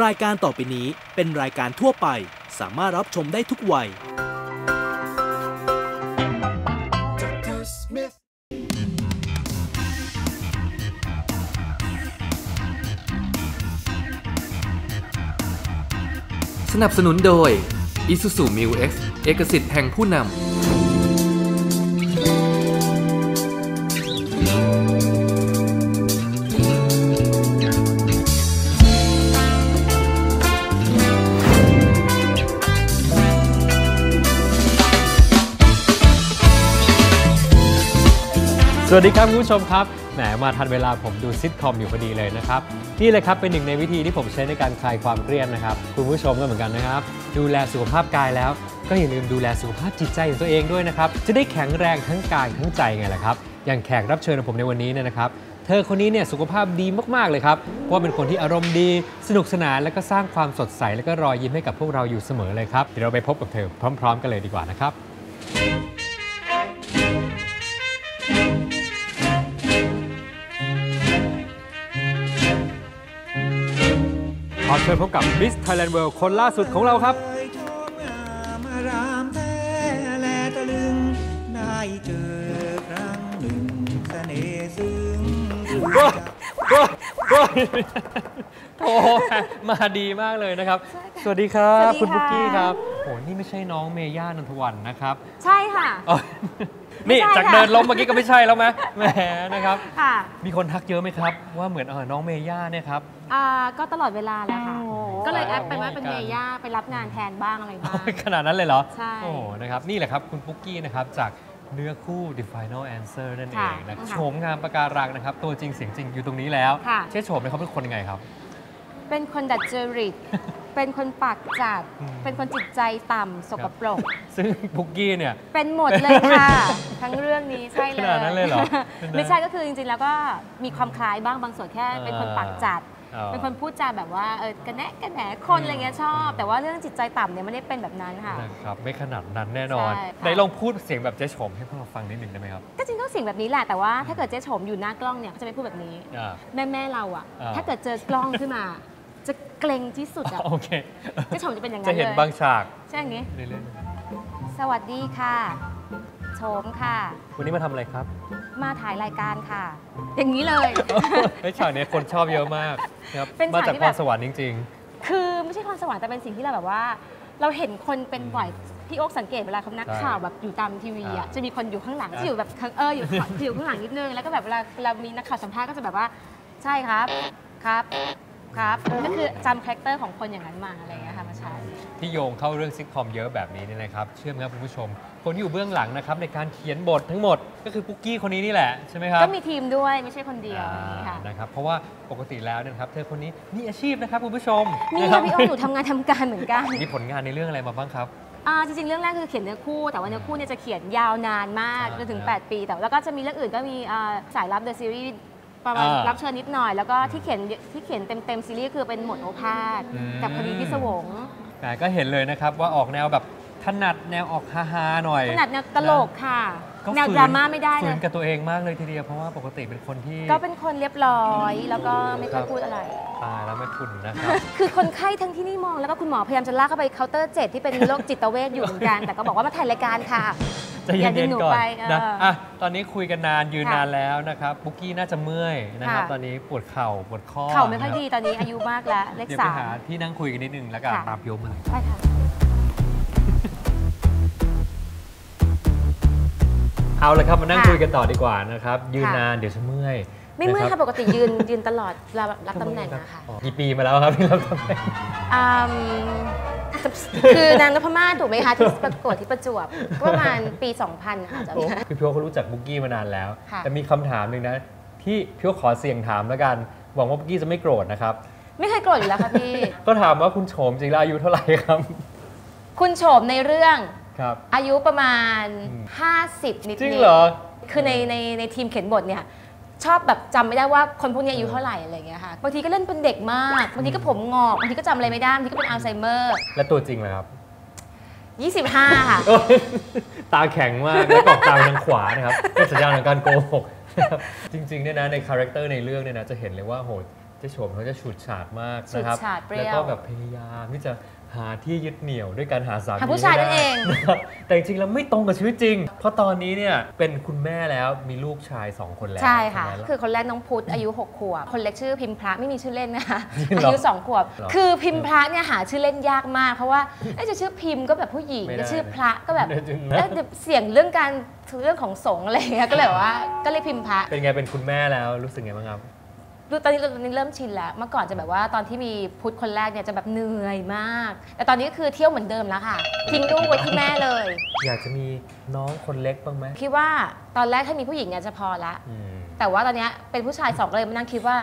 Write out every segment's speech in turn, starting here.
รายการต่อไปนี้เป็นรายการทั่วไป สามารถรับชมได้ทุกวัย สนับสนุนโดย Isuzu Mu X เอกสิทธิ์แห่งผู้นำ สวัสดีครับคุณผู้ชมครับแหมมาทันเวลาผมดูซิทคอมอยู่พอดีเลยนะครับนี่เลยครับเป็นหนึ่งในวิธีที่ผมใช้ในการคลายความเครียดนะครับคุณผู้ชมก็เหมือนกันนะครับ ดูแลสุขภาพกายแล้ว ก็อย่าลืมดูแลสุขภาพจิตใจของตัวเองด้วยนะครับจะได้แข็งแรงทั้งกายทั้งใจไงล่ะครับอย่างแขกรับเชิญของผมในวันนี้เนี่ยนะครับ เธอคนนี้เนี่ยสุขภาพดีมาก ๆ เลยครับ เพราะเป็นคนที่อารมณ์ดี สนุกสนาน และก็สร้างความสดใส และก็รอยยิ้มให้กับพวกเราอยู่เสมอเลยครับ เดี๋ยวเราไปพบกับเธอพร้อม ๆ กันเลยดีกว่านะครับ อเชิญพบกับ Miss Thailand World คนล่าสุดของเราครับเคยชมงามอารามแท้แลตะลึงได้เจอครั้งหนึ่งเสน่ห์ซึ้งโอ้โหมาดีมากเลยนะครับ สวัสดีครับสวัสดีคุณค่ะปุ๊กกี้ครับโหนี่ไม่ใช่น้องเมย่านันทวันนะครับ ใช่ค่ะอ๋อ นี่ไม่ใช่จากค่ะ เดินล้มเมื่อกี้ก็ไม่ใช่แล้วไหมแหมนะครับ ค่ะมีคนทักเยอะไหมครับ ว่าเหมือนเออน้องเมย่าเนี่ยครับ อ่าก็ตลอดเวลาแหละค่ะ ก็เลยแอปไปว่าเป็นกันเมย่าไปรับงานแทนบ้างอะไรบ้าง ขนาดนั้นเลยเหรอ ใช่โอ้โหนะครับ นี่แหละครับ คุณปุ๊กกี้นะครับ จากเนื้อคู่ The Final Answer นั่นเอค่ะงนะค่ะโฉมงามประการังนะครับ ตัวจริงเสียงจริงอยู่ตรงนี้แล้ว ค่ะ เช่โฉมเนี่ยเขาเป็นคนยังไงครับ เป็นคนดัดจริต เป็นคนปากจัด อืม เป็นคนจิตใจต่ำสกปรก ซึ่งปุ๊กกี้เนี่ย เป็นหมดเลยค่ะ ทั้งเรื่องนี้ใช่เลยขนาดนั้นเลยเหรอไม่ใช่ก็คือจริงๆแล้วก็มีความคล้ายบ้างบางส่วนแค่เป็นคนปากจัด อ๋อ เป็นคนพูดจาแบบว่าเออกระแนะกระแหนคนอะไรเงี้ยชอบ แต่ว่าเรื่องจิตใจต่ำเนี่ยไม่ได้เป็นแบบนั้นค่ะ นะครับไม่ขนาดนั้นแน่นอนใช่ค่ะ ไหนลองพูดเสียงแบบเจ๊โฉมให้พวกเราฟังนิดหนึ่งได้ไหมครับก็จริงก็เสิ่งแบบนี้แหละแต่ว่าถ้าเกิดเจ๊ชมอยู่หน้ากล้องเนี่ยเขาจะไม่พูดแบบนี้ อ่า แม่แม่ๆเราอะอ่า ถ้าเกิดเจอกล้องขึ้นมา จะเกรงที่สุดอะโอเคเจ๊ชมจะเป็นอย่างนั้นจะเห็นเลยบางฉากใช่อย่างงี้เรื่อยสวัสดีค่ะโฉมค่ะๆวันนี้มาทำอะไรครับ มาถ่ายรายการค่ะ อย่างนี้เลยไอ้ฉากเนี้ยคนชอบเยอะมากนะครับเป็นมาฉากจากที่พแบรบ สวรรค์จริง คือไม่ใช่ความสว่างแต่เป็นสิ่งที่เราแบบว่า เราเห็นคนเป็นบ่อยพี่โอ๊คสังเกตเวลาเขานักใช่ข่าวแบบอยู่ตามทีวีอะอ่าจะมีคนอยู่ข้างหลังอ่า จะอยู่แบบข้างเอออยู่ข้างอยู่ข้างหลังนิดนึงแล้วก็แบบเวลาเวลามีนักข่าวสัมภาษณ์ก็จะแบบว่า ใช่ครับครับ ครับ ก็คือจำคาแรคเตอร์ของคนอย่างนั้นมาอะไรอย่างเงี้ยค่ะมาใช้ๆที่โยงเข้าเรื่องซิทคอมเยอะแบบนี้เนี่ยนะครับ เชื่อไหมครับคุณผู้ชม คนที่อยู่เบื้องหลังนะครับในการเขียนบททั้งหมด ก็คือปุ๊กกี้คนนี้นี่แหละใช่ไหมครับ ก็มีทีมด้วยไม่ใช่คนเดียวอย่างนี้ค่ะอ่านะครับ เพราะว่าปกติแล้วเนี่ยนะครับเธอคนนี้มีอาชีพนะครับคุณผู้ชมนี่นะค่ะพี่โอ๊คหนูทำงานทำการเหมือนกัน มีผลงานในเรื่องอะไรมาบ้างครับอ่าจริงๆ เรื่องแรกคือเขียนเนื้อคู่ แต่ว่าเนื้อคู่เนี่ยจะเขียนยาวนานมากอ่าจนถึงครับ8ปี แต่แล้วก็จะมีเรื่องอื่นก็มีอ่าสายลับเดอะซีรีส์ ประมาณอ่ารัรับเชิญนิดหน่อย แล้วก็ที่เขียนที่เขียนเต็มๆซีรีส์คือเป็นหมวดโอภาสอืม กับคดีพิศวงแต่ก็เห็นเลยนะครับว่าออกแนวแบบถนัดแนวออกฮาๆหน่อยขนาดแนวตลกค่ะ ก็แนวฝืดราม่าไม่ได้เลฝืยนกับตัวเองมากเลยทีเดียวเพราะว่าปกติเป็นคนที่ ก็เป็นคนเรียบร้อย แล้วก็ไม่ค่อยครับ พูดอะไร ตายแล้วแม่คุณนะครับ คือคนไข้ทั้งที่นี่มองแล้วก็คุณหมอพยายามจะลากเข้าไปเคาน์เตอร์เจ็ดที่เป็นโรคจิตเวชอยู่เหมือนกัน แต่ก็บอกว่ามาถ่ายรายการค่ะ ใจะอย่าดึเย็งนหนูๆก่อนไปเออนะอะตอนนี้คุยกันนานยืนค่ะนานแล้วนะครับปุ๊กกี้น่าจะเมื่อยนะครับค่ะตอนนี้ปวดเข่าปวดข้อเข่าไม่ค่อยนะรับดีตอนนี้อายุมากแล้วเลขเดี๋ยวไปสามหาที่นั่งคุยกันนิดนึงแล้วกันค่ะตามโยมมาเลยไปค่ะเอาละครับมานั่งค่ะคุยกันต่อดีกว่านะครับยืนค่ะนานเดี๋ยวจะเมื่อยไม่เมื่อยนค่ะรับปกติยืนยืนตลอดเวลารับตำแหน่งอะค่ะอ๋อกี่ปีมาแล้วครับที่รับตำแหน่งอืม คือนางนพมาศถูกไหมคะที่ประกวดที่ประจวบก็ประมาณปี 2000 ค่ะจำได้คือพี่โอเขารู้จักบุ๊กกี้มานานแล้วค่ะแต่มีคำถามหนึ่งนะ ที่พี่โอขอเสี่ยงถามแล้วกันหวังว่าบุ๊กกี้จะไม่โกรธนะครับ ไม่เคยโกรธอยู่แล้วค่ะพี่ ก็ถามว่าคุณโฉมจริงแล้วอายุเท่าไหร่ครับ คุณโฉมในเรื่องครับอายุประมาณอืม50 นิดๆจริงเหรอคือในในในทีมเขียนบทเนี่ย ชอบแบบจำไม่ได้ว่าคนพวกนี้อายุเท่าไหร่อะไรอย่างเงี้ยค่ะบางทีก็เล่นเป็นเด็กมากบางทีก็ผมงอกบางทีก็จำอะไรไม่ได้บางทีก็เป็นอัลไซเมอร์ และตัวจริงเลยครับ 25 ค่ะ ตาแข็งมากและกรอกตาไปทางขวานะครับเป็นสัญญาณของการโกหกนะครับจริงๆเนี่ยนะในคาแรคเตอร์ในเรื่องเนี่ยนะจะเห็นเลยว่าโหเจ๊โฉมเขาจะฉูดฉาดมากนะครับฉูดฉาดเปรี้ยว แล้วก็แบบพยายามที่จะ หาที่ยึดเหนี่ยวด้วยการหาสามีหาผู้ชายให้นั่นได้เองนะครับแต่จริงๆแล้วไม่ตรงกับชีวิตจริง เพราะตอนนี้เนี่ยเป็นคุณแม่แล้วมีลูกชาย 2 คนแล้วใช่ค่ะ ไหมล่ คือคนแรกน้องพุธอายุ 6 ขวบ คนเล็กชื่อพิมพระไม่มีชื่อเล่นนะคะจริงเหรออายุ 2 ขวบเหรอคือพิมพระเนี่ยหาชื่อเล่นยากมาก เพราะว่าเอ๊ะจะชื่อพิมพ์ก็แบบผู้หญิงไม่ได้จะชื่อพระก็แบบไม่ได้จริงนะ เอ๊ะเดี๋ยวเสี่ยงเรื่องการเรื่องของสงฆ์อะไรอย่างเงี้ยก็เลยแบบว่าก็เลยพิมพ์พระ เป็นไงเป็นคุณแม่แล้วรู้สึกไงบ้างครับดู ตอนนี้ตอนนี้เริ่มชินแล้ว เมื่อก่อนจะแบบว่าตอนที่มีพุทธคนแรกเนี่ยจะแบบเหนื่อยมาก แต่ตอนนี้ก็คือเที่ยวเหมือนเดิมแล้วค่ะ ทิ้งลูกไว้ที่แม่เลย อยากจะมีน้องคนเล็กบ้างไหมคิดว่าตอนแรกถ้ามีผู้หญิงเนี่ยจะพอละ อืม แต่ว่าตอนเนี้ยเป็นผู้ชายสองก็เลยมานั่งคิดว่า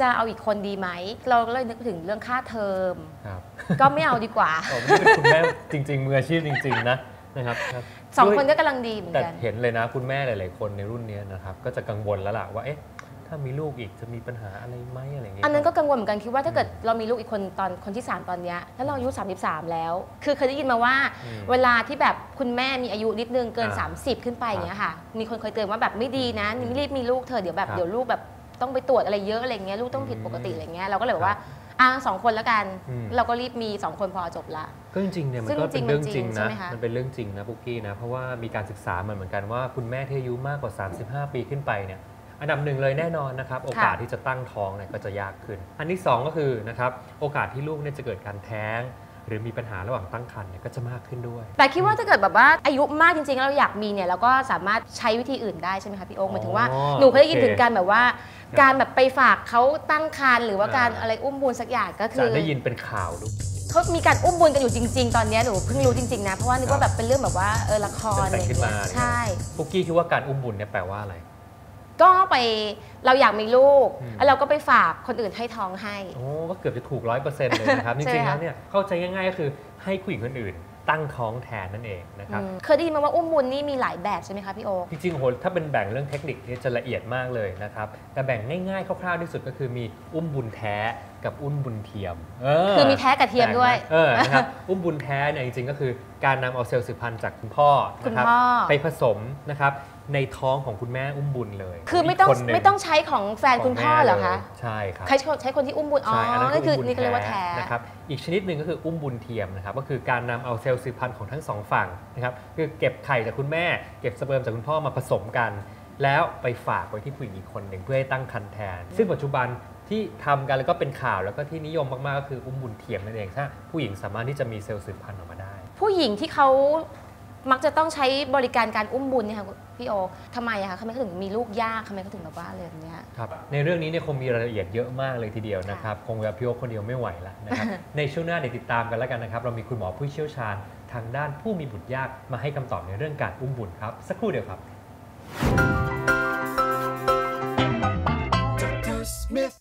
จะเอาอีกคนดีไหม เราก็เลยนึกถึงเรื่องค่าเทอม ครับก็ไม่เอาดีกว่าอ๋อนี่เป็นคุณแม่จริง ๆ มืออาชีพจริง ๆ นะนะครับครับสองด้วยคนก็กำลังดีเหมือนแต่กัน เห็นเลยนะคุณแม่หลาย ๆ คนในรุ่นเนี้ยนะครับ ก็จะกังวลแล้วล่ะว่าเอ๊ะ ถ้ามีลูกอีกจะมีปัญหาอะไรไหมอะไรอย่างเงี้ยอันนั้นก็กังวลเหมือนกันคิดว่าถ้าเกิดเรามีลูกอีกคนตอนคนที่ 3 ตอนเนี้ยแล้วเราอายุ 33 แล้ว คือเคยได้ยินมาว่าอืมเวลาที่แบบคุณแม่มีอายุนิดนึงเกินอ่า30 ขึ้นไปอย่างเงี้ยค่ะ มีคนเคยเตือนว่าแบบไม่ดีนะนี่รีบมีลูกเธอะเดี๋ยวแบบครับเดี๋ยวลูกแบบต้องไปตรวจอะไรเยอะอะไรเงี้ยลูกต้องผิดปกติอะไรเงี้ยเราก็เลยบอกว่าครับอะสองคนแล้วกันอืมเราก็รีบมีสองคนพอจบละก็จริงๆเนี่ยมันซึ่งก็เป็นเรื่องจจริริงงๆใช่นะไหมคะมันเป็นเรื่องจริงนะปุ๊กกี้นะเพราะว่ามีการศึกษามันเหมือนกันว่าคุณแม่ที่อายุมากกว่า 35 ปีขึ้นไปเนี่ย อันดับหนึ่งเลยแน่นอนนะครับ โอกาสที่จะตั้งท้องเนี่ยก็จะยากขึ้น อันที่สองก็คือนะครับโอกาสที่ลูกเนี่ยจะเกิดการแท้ง หรือมีปัญหาระหว่างตั้งครรภ์เนี่ยก็จะมากขึ้นด้วย แต่คิดว่าถ้าเกิดแบบว่าอายุมากจริงๆแล้วเราอยากมีเนี่ยเราก็สามารถใช้วิธีอื่นได้ใช่ไหมคะพี่โอ๊คหมายถึงว่าอ๋อหนูเคยได้ยินโอเคถึงการแบบว่าครับการแบบไปฝากเขาตั้งครรภ์หรือว่าการอ่าอะไรอุ้มบุญสักอย่างก็คืจะอได้ยินเป็นข่าวด้วยเขามีการอุ้มบุญกันอยู่จริง ๆ ตอนเนี้ยหนูเพิ่งรู้จริงๆนะเพราะว่านึกว่าแบบเป็นเรื่องแบบว่าเออละครอะไรแต่องย่างขึ้นมาเงี้ยเนี่ยใช่ปุ๊กกี้คิดว่าการอุ้มบุญเนี่ยแปลว่าอะไร ก็ไปเราอยากมีลูกอืมแล้วเราก็ไปฝากคนอื่นให้ท้องให้โอ้ก็เกือบจะถูกร้อยเปอร์เซ็นต์เลยนะครับจใช่ริงๆค่ะแล้วเนี่ยเข้าใจง่ายๆก็คือให้ผู้หญิงคนอื่นตั้งท้องแทนนั่นเองนะครับอืมเคยได้ยินมาว่าอุ้มบุญนี่มีหลายแบบใช่ไหมคะพี่โอ๊คจริงๆโหถ้าเป็นแบ่งเรื่องเทคนิคเนี่ยจะละเอียดมากเลยนะครับ แต่แบ่งง่ายๆคร่าวๆที่สุดก็คือมีอุ้มบุญแท้กับอุ้มบุญเทียมเคือมีแท้กับเทียมด้วยเออนะครับอุ้มบุญแท้เนี่ยจริงๆก็คือการนำเอาเซลล์สืบพันธุ์จากคุณพ่อคุณนะครับพ่อไปผสมนะครับในท้องของคุณแม่อุ้มบุญเลย คือไม่ต้องกนหนึ่ไม่ต้องใช้ของแฟนคุณพ่อเหรอคะ ใช่ครับใช้ใช้คนที่อุ้มบุญ อ๋อใช่อันนั้นนั่นคืออุ้มบุญนี่ก็เรียกว่าแท้นะครับ อีกชนิดหนึ่งก็คืออุ้มบุญเทียมนะครับ ก็คือการนำเอาเซลล์สืบพันธุ์ของทั้งสองฝั่งนะครับ คือเก็บไข่จากคุณแม่ เก็บสเปิร์มจากคุณพ่อมาผสมกัน แล้วไปฝากไว้ที่ผู้หญิงอีกคนหนึ่งเพื่อให้ตั้งครรภ์แทน ซึ่งปัจจุบัน ที่ทำกันแล้วก็เป็นข่าวแล้วก็ที่นิยมมากๆก็คืออุ้มบุญเทียมนั่นเองถ้าผู้หญิงสามารถที่จะมีเซลล์สืบพันธุ์ออกมาได้ ผู้หญิงที่เขามักจะต้องใช้บริการการอุ้มบุญเนี่ยค่ะพี่โอคทำไมอะคะทำไมเขาถึงมีลูกยากทำไมเขาถึงแบบว่าอะไรแบบเนี้ยครับในเรื่องนี้เนี่ยคงมีรายละเอียดเยอะมากเลยทีเดียวนะครับคงแบบพี่โอคคนเดียวไม่ไหวแล้วนะครับในช่วงหน้าเดี๋ยวติดตามกันแล้วกันนะครับ เรามีคุณหมอผู้เชี่ยวชาญทางด้านผู้มีบุตรยากมาให้คำตอบในเรื่องการอุ้มบุญครับ สักครู่เดียวครับ